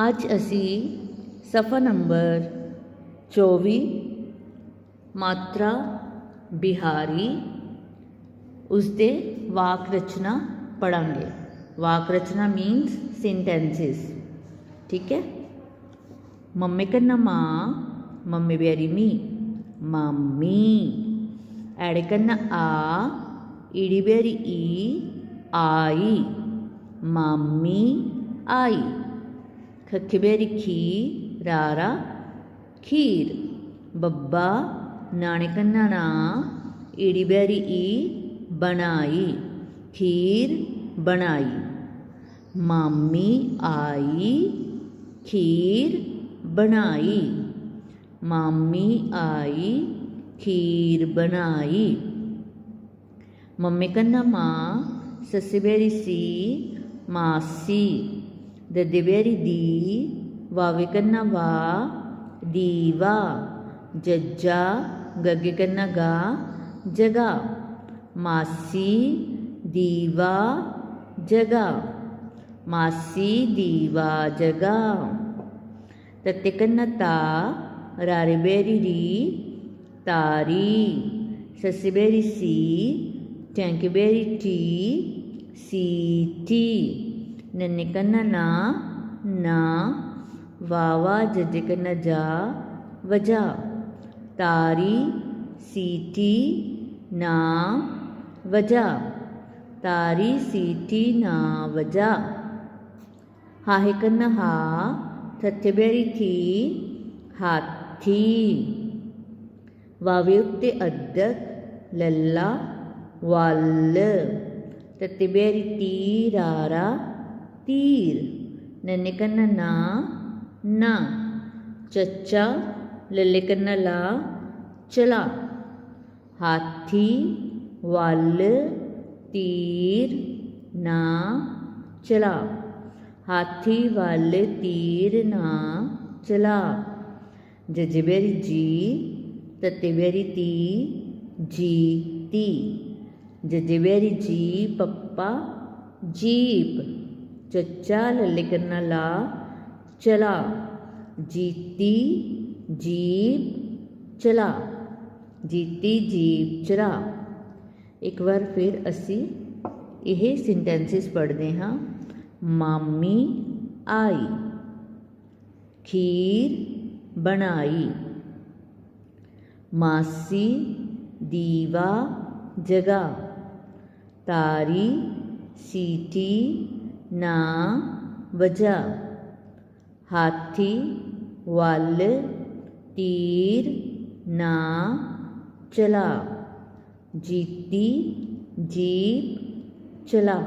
ਅੱਜ ਅਸੀਂ ਸਫਾ ਨੰਬਰ 24 ਮਾਤਰਾ ਬਿਹਾਰੀ ਉਸਦੇ ਵਾਕ ਰਚਨਾ ਪੜਾਂਗੇ ਵਾਕ ਰਚਨਾ ਮੀਨਸ ਸੈਂਟੈਂਸਸ ਠੀਕ ਹੈ मम्मी का ना माँ मम्मी बेरी मी मम्मी एड़े करना आ इड़ी बेरी ई आई मम्मी आई ਖਖਬੇਰ ਖੀ ਰਾਰਾ, ਖੀਰ। ਬੱਬਾ ਨਾਣਕੰਨਣਾ ਈੜੀਬੇਰੀ ਈ, ਬਣਾਈ। ਖੀਰ, ਬਣਾਈ। ਮਾਮੀ ਆਈ, ਖੀਰ, ਬਣਾਈ। ਮਾਮੀ ਆਈ, ਖੀਰ, ਬਣਾਈ। ਮੰਮੀ ਕੰਨਾ ਮਾਂ, ਸੱਸੀ ਬੇਰੀ ਸੀ, ਮਾਸੀ। The Diveri Di Vavikana Va Diva Jajja Gagikana Ga Jaga Masi Diva Jaga Masi Diva Jaga The Tikanata Rariberi Di Tari Sasiberi Si Tankiberi Ti Si Ti ನಿನ್ನ ನಾ ನಾ वावा जजक न जा वजा तारी सीटी ना वजा तारी सीटी ना वजा हा हिक न हा थथ बेरी थी हाथी वावियुक ते अदक लल्ला वाल तत बेरी ती रारा तीर। नन्हे ना। ना चच्चा लल्ले ला चला। हाथी वल तीर ना चला। हाथी वल तीर ना चला। जजबेरी जी, ततेबेरी ती, जी ती। जजबेरी जी, पप्पा, जीप। चचा ललिकन ला, चला। जीती जीप, चला। जीती जीप, चला। एक बार फिर असी यह सेंटेंसेस पढ़ते हाँ। मामी आई, खीर बनाई। मासी दीवा जगा। तारी सीटी ਨਾ ਵਜਾ। ਹਾਥੀ ਵੱਲ ਤੀਰ ਨਾ ਚਲਾ। ਜੀਤੀ ਜੀਪ ਚਲਾ।